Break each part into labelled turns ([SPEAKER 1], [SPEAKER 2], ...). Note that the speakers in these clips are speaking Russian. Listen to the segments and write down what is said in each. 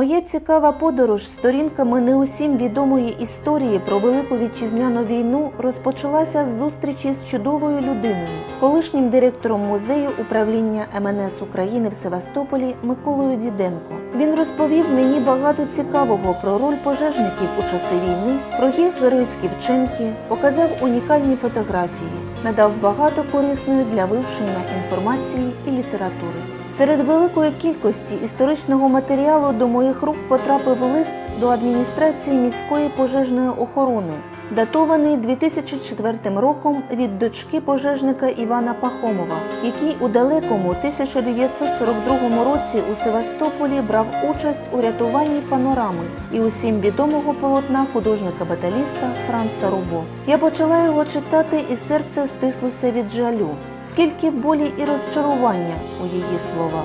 [SPEAKER 1] Моя цікава подорож сторінками не усім відомої історії про Велику Вітчизняну війну розпочалася з зустрічі з чудовою людиною, колишнім директором музею управління МНС України в Севастополі Миколою Діденко. Він розповів мені багато цікавого про роль пожежників у часи війни, про їх геройські вчинки, показав унікальні фотографії, надав багато корисної для вивчення інформації і літератури. Серед великої кількості історичного матеріалу до моїх рук потрапив лист до адміністрації міської пожежної охорони, датований 2004 роком від дочки пожежника Івана Пахомова, який у далекому 1942 році у Севастополі брав участь у рятуванні панорами і усім відомого полотна художника-баталіста Франца Рубо. Я почала його читати, і серце стислося від жалю. Скільки болі і розчарування у її словах.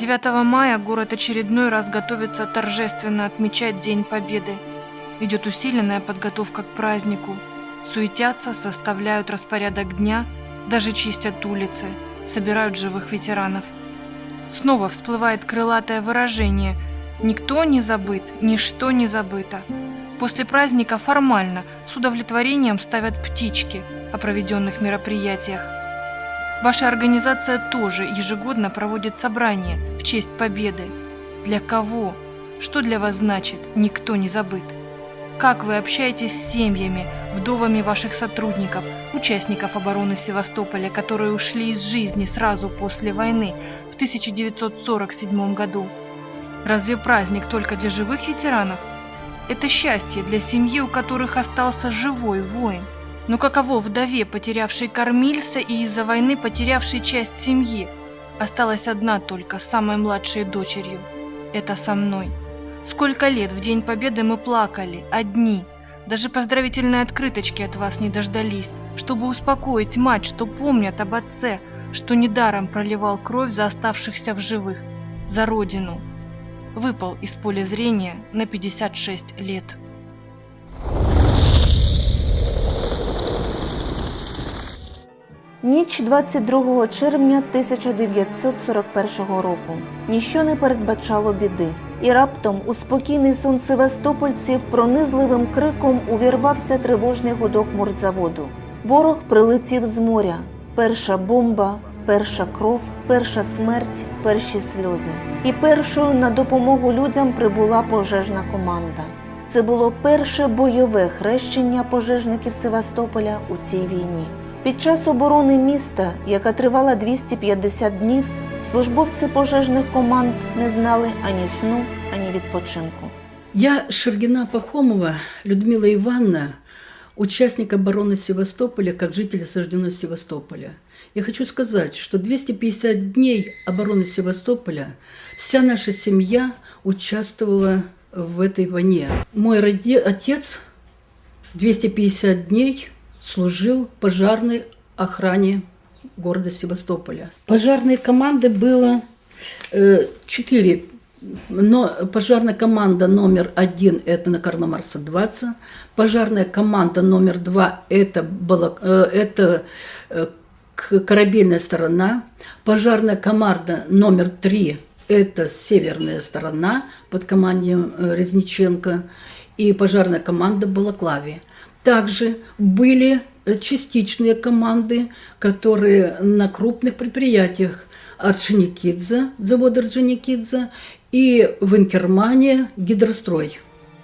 [SPEAKER 2] 9 мая город очередной раз готовится торжественно отмечать День Победы. Идет усиленная подготовка к празднику. Суетятся, составляют распорядок дня, даже чистят улицы, собирают живых ветеранов. Снова всплывает крылатое выражение «Никто не забыт, ничто не забыто». После праздника формально, с удовлетворением ставят птички о проведенных мероприятиях. Ваша организация тоже ежегодно проводит собрание в честь победы. Для кого? Что для вас значит «никто не забыт»? Как вы общаетесь с семьями, вдовами ваших сотрудников, участников обороны Севастополя, которые ушли из жизни сразу после войны в 1947 году? Разве праздник только для живых ветеранов? Это счастье для семьи, у которых остался живой воин. Но каково вдове, потерявшей кормильца и из-за войны потерявшей часть семьи? Осталась одна только, самой младшей дочерью. Это со мной. Сколько лет в День Победы мы плакали, одни. Даже поздравительной открыточки от вас не дождались, чтобы успокоить мать, что помнят об отце, что недаром проливал кровь за оставшихся в живых, за родину. Выпал из поля зрения на 56 лет.
[SPEAKER 1] Ніч 22 червня 1941 року. Ніщо не передбачало біди. І раптом у спокійний сон севастопольців пронизливим криком увірвався тривожний гудок морзаводу. Ворог прилетів з моря. Перша бомба, перша кров, перша смерть, перші сльози. І першою на допомогу людям прибула пожежна команда. Це було перше бойове хрещення пожежників Севастополя у цій війні. Під час оборони міста, яка тривала 250 днів, службовці пожежних команд не знали ані сну, ані відпочинку.
[SPEAKER 3] Я Шергина Пахомова Людмила Ивановна, участник обороны Севастополя, как житель осажденного Севастополя. Я хочу сказать, что 250 дней обороны Севастополя вся наша семья участвовала в этой войне. Мой роди- отец 250 дней служил пожарной охране города Севастополя. Пожарной команды было э, четыре но пожарная команда номер один – это на Карла Марса 20. Пожарная команда номер два – это, Бала- э, это э, корабельная сторона. Пожарная команда номер три – это северная сторона под командием э, Резниченко. И пожарная команда Балаклави. Также были э, частичные команды, которые на крупных предприятиях Орджоникидзе, завод Орджоникидзе, и в Инкермане гидрострой.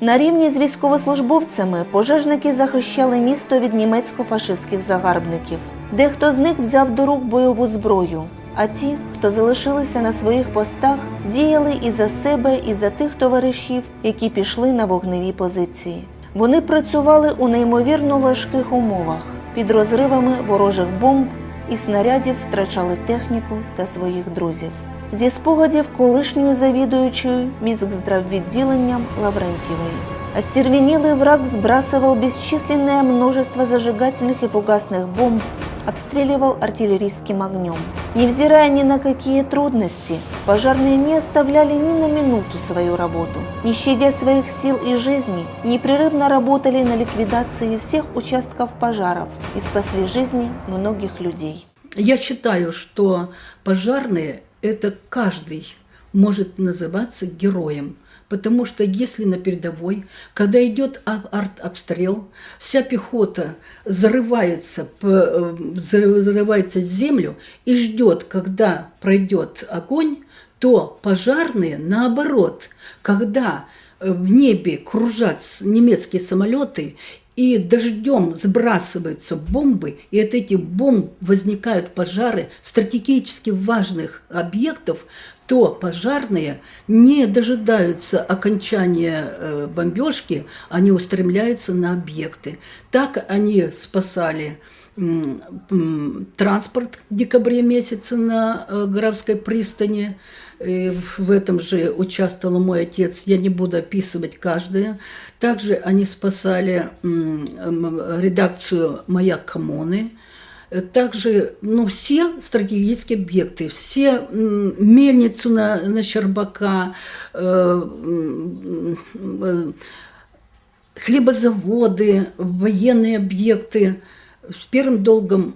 [SPEAKER 1] На рівні з військовослужбовцями пожежники захищали місто від німецько-фашистських загарбників. Дехто з них взяв до рук бойову зброю, а ті, хто залишилися на своїх постах, діяли і за себе, і за тих товаришів, які пішли на вогневі позиції. Вони працювали у неймовірно важких умовах під розривами ворожих бомб і снарядів втрачали техніку та своїх друзів. Зі спогадів колишньої завідуючої міськздраввідділенням Лаврентьевой. Остервенелый враг сбрасывал бесчисленное множество зажигательных и фугасных бомб, обстреливал артиллерийским огнем. Невзирая ни на какие трудности, пожарные не оставляли ни на минуту свою работу. Не щадя своих сил и жизней, непрерывно работали на ликвидации всех участков пожаров и спасли жизни многих людей.
[SPEAKER 3] Я считаю, что пожарные – это каждый может называться героем. Потому что если на передовой, когда идет арт-обстрел, вся пехота зарывается, э, зары- зарывается в землю и ждет, когда пройдет огонь, то пожарные, наоборот, когда э, в небе кружат немецкие самолеты и дождем сбрасываются бомбы, и от этих бомб возникают пожары стратегически важных объектов, то пожарные не дожидаются окончания э, бомбежки, они устремляются на объекты. Так они спасали транспорт в декабре месяце на э, Графской пристани. И в этом же участвовал мой отец, я не буду описывать каждое. Также они спасали редакцию «Маяк коммуны», также, ну, все стратегические объекты, все м, мельницу на, на Щербака, э, м, э, хлебозаводы, военные объекты. С первым долгом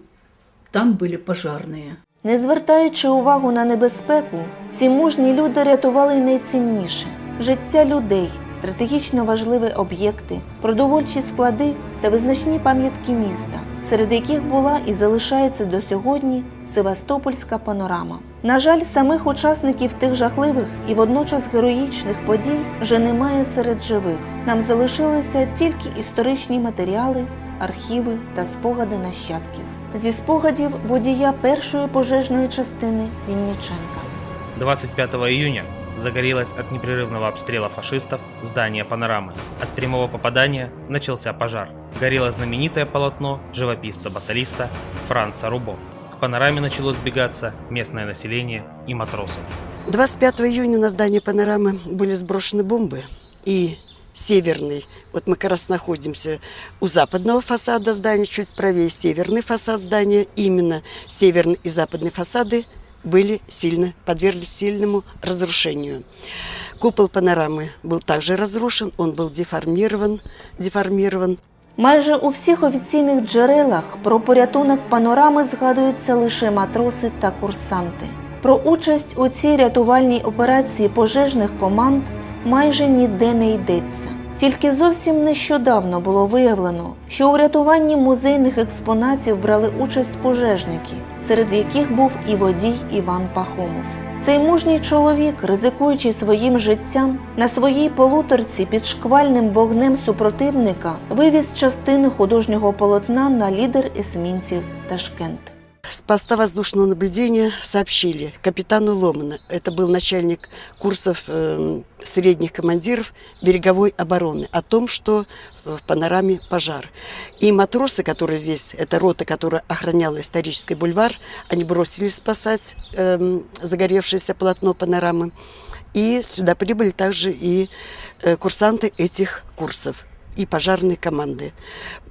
[SPEAKER 3] там были пожарные.
[SPEAKER 1] Не звертаючи увагу на небезпеку, ці мужні люди рятували найцінніше життя людей, стратегічно важливі об'єкти, продовольчі склади та визначні пам'ятки міста, серед яких була і залишається до сьогодні Севастопольська панорама. На жаль, самих учасників тих жахливих і водночас героїчних подій вже немає серед живих. Нам залишилися тільки історичні матеріали, архіви та спогади нащадків. Зі спогадів водія першої пожежної частини Вінніченка.
[SPEAKER 4] 25 июня загорелось от непрерывного обстрела фашистов здание панорамы. От прямого попадания начался пожар. Горело знаменитое полотно живописца-баталиста Франца Рубо. К панораме начало сбегаться местное население и матросы.
[SPEAKER 5] 25 июня на здание панорамы были сброшены бомбы. И северный, вот мы как раз находимся у западного фасада здания, чуть правее северный фасад здания, именно северный и западный фасады были сильно, подверглись сильному разрушению. Купол панорамы был также разрушен, он был деформирован, деформирован.
[SPEAKER 1] Майже у всіх офіційних джерелах про порятунок панорами згадуються лише матроси та курсанти. Про участь у цій рятувальній операції пожежних команд майже ніде не йдеться. Тільки зовсім нещодавно було виявлено, що у врятуванні музейних експонатів брали участь пожежники, серед яких був і водій Іван Пахомов. Цей мужній чоловік, ризикуючи своїм життям, на своїй полуторці під шквальним вогнем супротивника вивіз частини художнього полотна на лідер есмінців Ташкент.
[SPEAKER 5] С поста воздушного наблюдения сообщили капитану Ломана, это был начальник курсов э, средних командиров береговой обороны, о том, что в панораме пожар. И матросы, которые здесь, это рота, которая охраняла исторический бульвар, они бросились спасать эм, загоревшееся полотно панорамы. И сюда прибыли также и э, курсанты этих курсов и пожарные команды.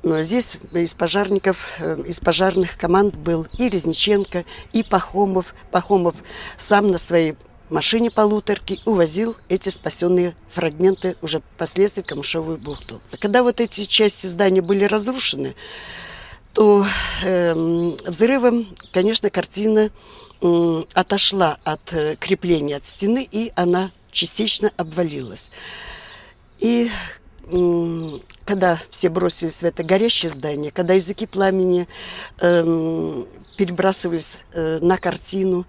[SPEAKER 5] Но Здесь из пожарников, э, из пожарных команд был и Резниченко, и Пахомов. Пахомов сам на своей машине полуторки увозил эти спасенные фрагменты уже впоследствии в Камышовую бухту. Когда вот эти части здания были разрушены, то эм, взрывом, конечно, картина м, отошла от э, крепления от стены, и она частично обвалилась. И когда все бросились в это горящее здание, когда языки пламени эм, перебрасывались э, на картину,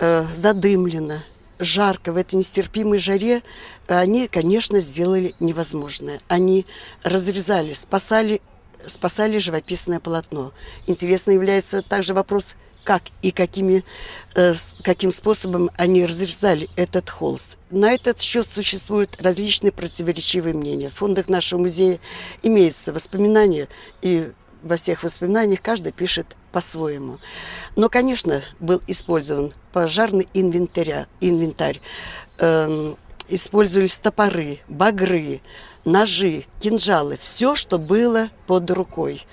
[SPEAKER 5] э, задымлено, жарко, в этой нестерпимой жаре, они, конечно, сделали невозможное. Они разрезали, спасали, спасали живописное полотно. Интересно является также вопрос, как и какими, э, каким способом они разрезали этот холст. На этот счет существуют различные противоречивые мнения. В фондах нашего музея имеются воспоминания, и во всех воспоминаниях каждый пишет по-своему. Но, конечно, был использован пожарный инвентаря, инвентарь. Эм, использовались топоры, багры, ножи, кинжалы. Все, что было под рукой.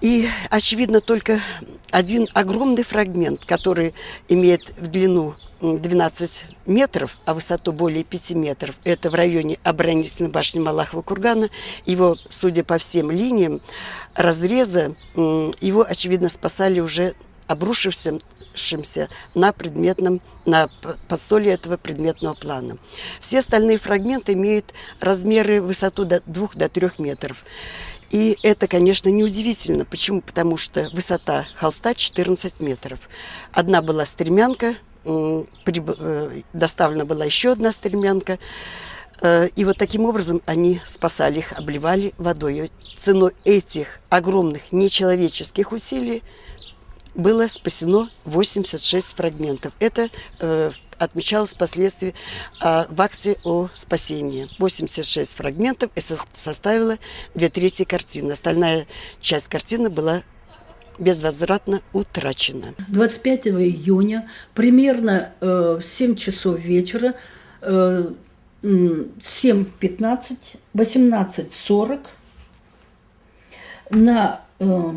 [SPEAKER 5] И, очевидно, только один огромный фрагмент, который имеет в длину м, 12 метров, а высоту более 5 метров, это в районе оборонительной башни Малахова кургана. Его, судя по всем линиям разреза, его, очевидно, спасали уже обрушившимся на предметном, на подстолье этого предметного плана. Все остальные фрагменты имеют размеры высоту до 2 до 3 метров. И это, конечно, неудивительно. Почему? Потому что высота холста 14 метров. Одна была стремянка, э, доставлена была еще одна стремянка. Э, И вот таким образом они спасали их, обливали водой. Ценой этих огромных нечеловеческих усилий было спасено 86 фрагментов. Это э, отмечалось впоследствии а, в акте о спасении. 86 фрагментов и со- составило две трети картины. Остальная часть картины была безвозвратно утрачена.
[SPEAKER 3] 25 июня, примерно э, в 7 часов вечера, э, м, 7.15, 18.40 на, э,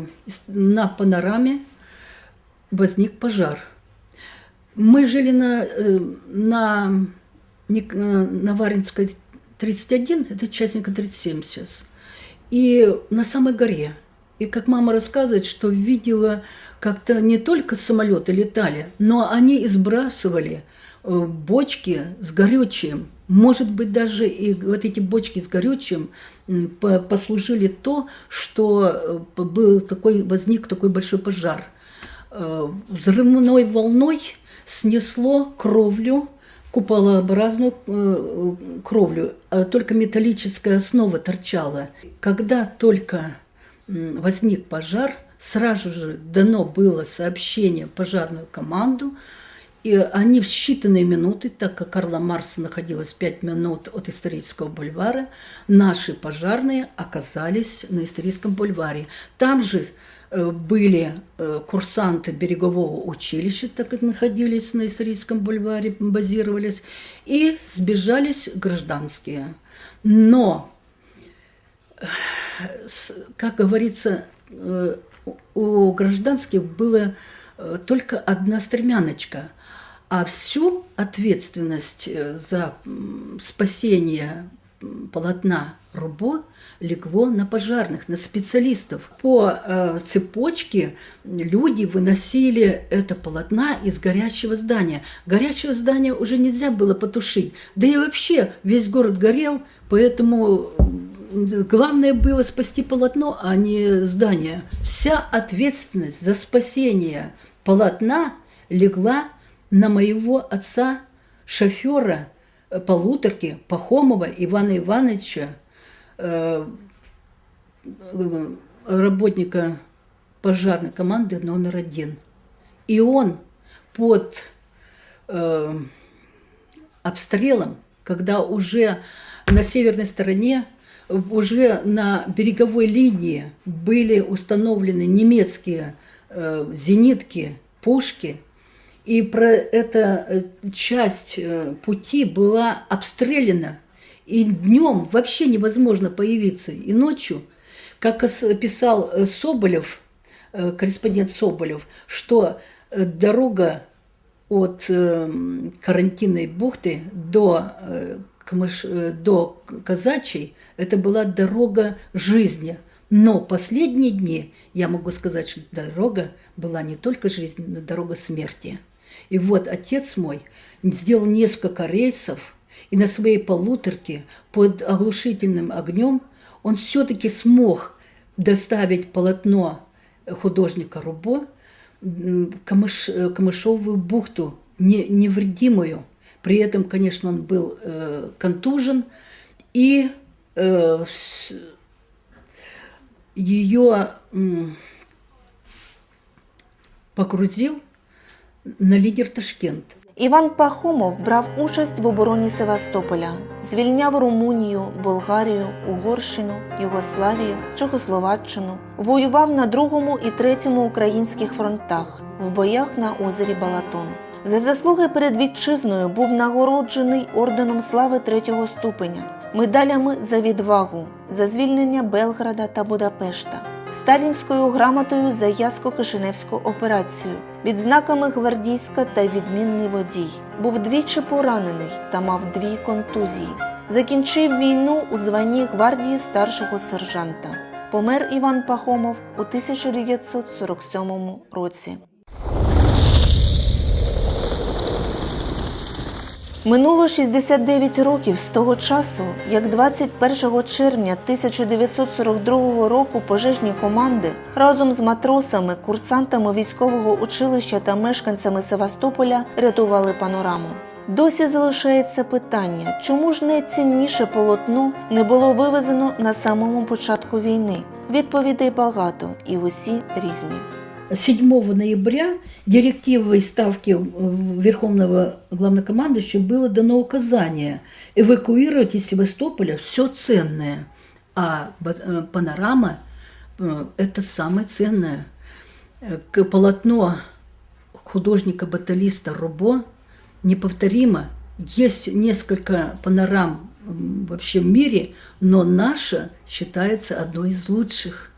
[SPEAKER 3] на панораме возник пожар. Мы жили на, э, на, на Варинской 31, это частника 37 сейчас, и на самой горе. И как мама рассказывает, что видела как-то не только самолеты летали, но они избрасывали э, бочки с горючим. Может быть, даже и вот эти бочки с горючим послужили то, что э, был такой, возник такой большой пожар. Взрывной волной снесло кровлю, куполообразную э, кровлю, а только металлическая основа торчала. Когда только возник пожар, сразу же дано было сообщение пожарную команду, и они в считанные минуты, так как Карла Марса находилась 5 минут от исторического бульвара, наши пожарные оказались на историческом бульваре. Там же были э, курсанты берегового училища, так как находились на историческом бульваре, базировались, и сбежались гражданские. Но с- как говорится, э, у гражданских было э, только одна стремяночка, а всю ответственность э, за спасение полотна Рубо легло на пожарных, на специалистов. По э, цепочке люди выносили это полотна из горящего здания. Горящее здание уже нельзя было потушить. Да и вообще весь город горел, поэтому Главное было спасти полотно, а не здание. Вся ответственность за спасение полотна легла на моего отца, шофера э, полуторки Пахомова Ивана Ивановича, работника пожарной команды номер один. И он под э, обстрелом, когда уже на северной стороне, уже на береговой линии были установлены немецкие э, зенитки, пушки, и про эта э, часть э, пути была обстреляна, и днем вообще невозможно появиться, и ночью, как писал э, Соболев, э, корреспондент Соболев, что э, дорога от э, карантинной бухты до, до Казачьей это была дорога жизни. Но последние дни я могу сказать, что дорога была не только жизни, но дорога смерти. И вот отец мой сделал несколько рейсов, и на своей полуторке под оглушительным огнем он все-таки смог доставить полотно художника Рубо Камыш, э, Камышовую бухту, не, невредимую. При этом, конечно, он был э, контужен, и э, ее м, погрузил на лидер Ташкент.
[SPEAKER 1] Іван Пахомов брав участь в обороні Севастополя, звільняв Румунію, Болгарію, Угорщину, Югославію, Чехословаччину, воював на другому і третьому українських фронтах в боях на озері Балатон. За заслуги перед вітчизною був нагороджений орденом слави третього ступеня, медалями за відвагу, за звільнення Белграда та Будапешта, сталінською грамотою за Яско-Кишиневську операцію, відзнаками гвардійська та відмінний водій. Був двічі поранений та мав дві контузії. Закінчив війну у званні гвардії старшого сержанта. Помер Іван Пахомов у 1947 році. Минуло 69 років з того часу, як 21 червня 1942 року пожежні команди разом з матросами, курсантами військового училища та мешканцями Севастополя рятували панораму. Досі залишається питання, чому ж найцінніше полотно не було вивезено на самому початку війни. Відповідей багато і усі різні.
[SPEAKER 3] 7 ноября директивой Ставки Верховного Главнокомандующего было дано указание эвакуировать из Севастополя все ценное, а э, панорама э, – это самое ценное. Э, к- Полотно художника-баталиста Рубо неповторимо. Есть несколько панорам вообще в мире, но наша считается одной из лучших.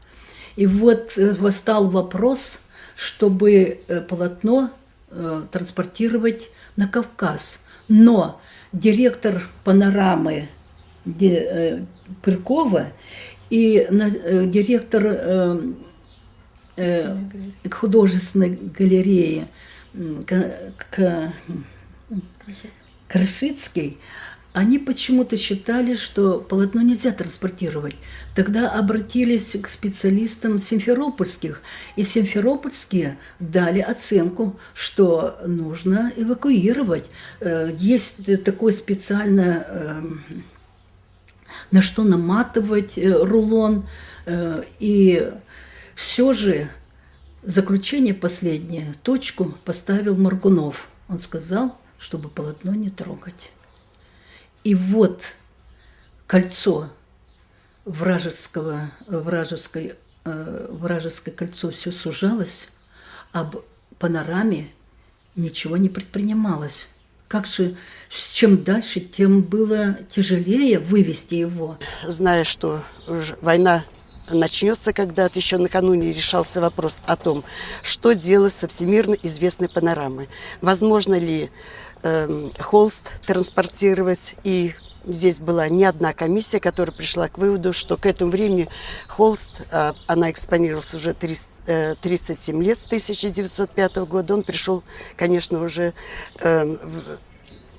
[SPEAKER 3] И вот восстал вопрос, чтобы э, полотно э, транспортировать на Кавказ. Но директор панорамы э, Пыркова и директор художественной галереи м, К- К- Крашицкий, они почему-то считали, что полотно нельзя транспортировать. Тогда обратились к специалистам симферопольских, и симферопольские дали оценку, что нужно эвакуировать. Э, Есть такое специальное эм, на что наматывать э, рулон. э, И все же заключение последнее, точку поставил Маргунов. Он сказал, чтобы полотно не трогать. И вот кольцо вражеского, вражеской, э, вражеское кольцо все сужалось, об панораме ничего не предпринималось. Как же, чем дальше, тем было тяжелее вывести его.
[SPEAKER 5] Зная, что война начнется когда-то, еще накануне решался вопрос о том, что делать со всемирно известной панорамой. Возможно ли эм, холст транспортировать и Здесь была не одна комиссия, которая пришла к выводу, что к этому времени холст, а, она экспонировалась уже 30, э, 37 лет, с 1905 года, он пришел, конечно, уже эм,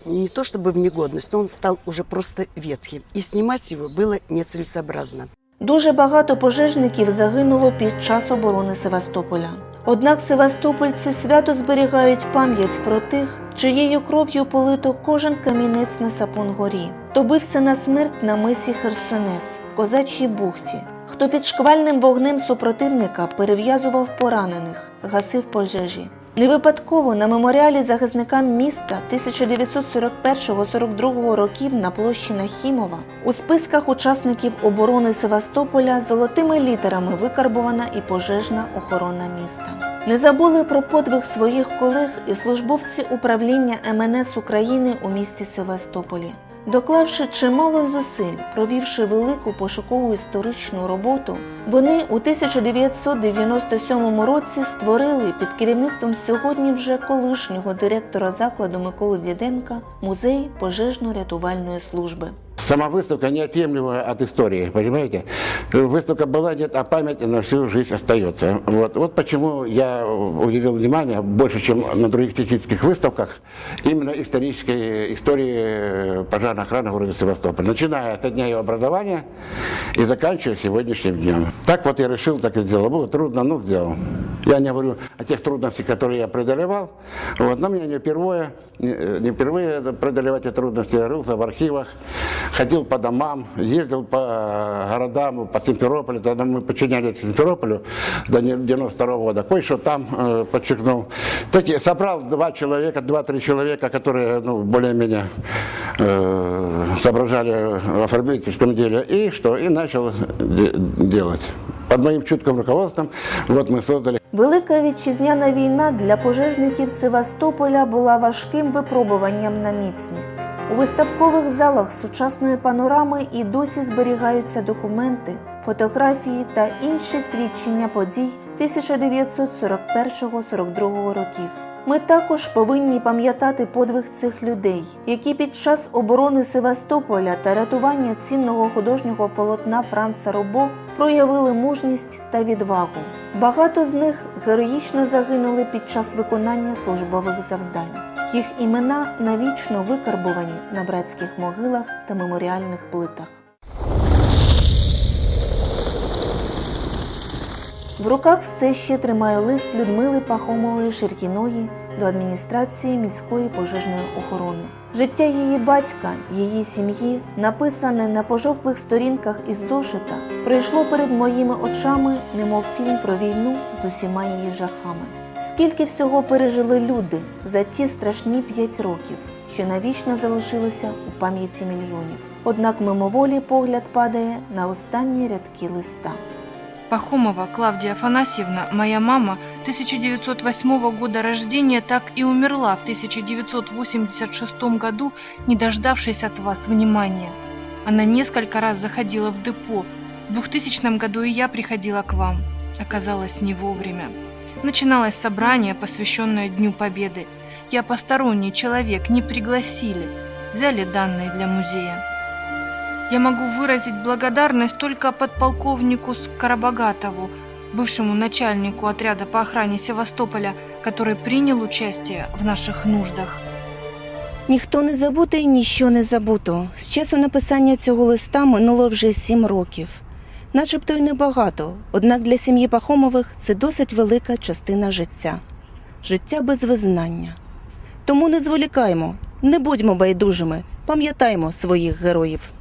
[SPEAKER 5] не то чтобы в негодность, но он стал уже просто ветхим. И снимать его было нецелесообразно.
[SPEAKER 1] Дуже багато пожежників загинуло під час оборони Севастополя. Однак севастопольці свято зберігають пам'ять про тих, чиєю кров'ю полито кожен камінець на Сапунгорі. хто бився на смерть на мисі Херсонес, Козачій бухті, хто під шквальним вогнем супротивника перев'язував поранених, гасив пожежі. Не випадково на меморіалі захисникам міста 1941-42 років на площі Нахімова у списках учасників оборони Севастополя золотими літерами викарбована і пожежна охорона міста. Не забули про подвиг своїх колег і службовці управління МНС України у місті Севастополі. Доклавши чимало зусиль, провівши велику пошукову історичну роботу, вони у 1997 році створили під керівництвом сьогодні вже колишнього директора закладу Миколи Діденка музей пожежно-рятувальної служби.
[SPEAKER 6] Сама выставка неотъемлема от истории, понимаете? Выставка была, нет, а память на всю жизнь остается. Вот, вот почему я уделил внимание больше, чем на других технических выставках, именно исторической истории пожарной охраны города Севастополь, начиная от дня ее образования и заканчивая сегодняшним днем. Так вот я решил, так и сделал. Было трудно, но сделал. Я не говорю о тех трудностях, которые я преодолевал, вот, но мне не впервые, не, не впервые преодолевать эти трудности. Я рылся в архивах, ходил по домам, ездил по городам, по Симферополю, тогда мы подчинялись Симферополю до 92 года, кое-что там э, подчеркнул. Такие, собрал два человека, два-три человека, которые ну, более-менее э, соображали в оформительском деле, и что, и начал де- делать. Под моим чутким руководством вот мы создали
[SPEAKER 1] Велика вітчизняна війна для пожежників Севастополя була важким випробуванням на міцність. У виставкових залах сучасної панорами і досі зберігаються документи, фотографії та інші свідчення подій 1941-42 років. Ми також повинні пам'ятати подвиг цих людей, які під час оборони Севастополя та рятування цінного художнього полотна Франца Робо проявили мужність та відвагу. Багато з них героїчно загинули під час виконання службових завдань. Їх імена навічно викарбовані на братських могилах та меморіальних плитах. В руках все ще тримаю лист Людмили Пахомової Ширкіної до адміністрації міської пожежної охорони. Життя її батька, її сім'ї, написане на пожовклих сторінках із зошита, прийшло перед моїми очами, немов фільм про війну з усіма її жахами. Скільки всього пережили люди за ті страшні п'ять років, що навічно залишилися у пам'яті мільйонів. Однак мимоволі погляд падає на останні рядки листа.
[SPEAKER 2] Пахомова Клавдия Афанасьевна, моя мама, 1908 года рождения, так и умерла в 1986 году, не дождавшись от вас внимания. Она несколько раз заходила в депо. В 2000 году и я приходила к вам. Оказалось, не вовремя. Начиналось собрание, посвященное Дню Победы. Я посторонний человек, не пригласили. Взяли данные для музея. Я могу выразить благодарность только подполковнику Скоробогатову, бывшему начальнику отряда по охране Севастополя, который принял участие в наших нуждах.
[SPEAKER 1] Ніхто не забутий, ніщо не забуто. З часу написання цього листа минуло вже сім років. Начебто й небагато, однак для сім'ї Пахомових це досить велика частина життя. Життя без визнання. Тому не зволікаймо, не будьмо байдужими, пам'ятаймо своїх героїв.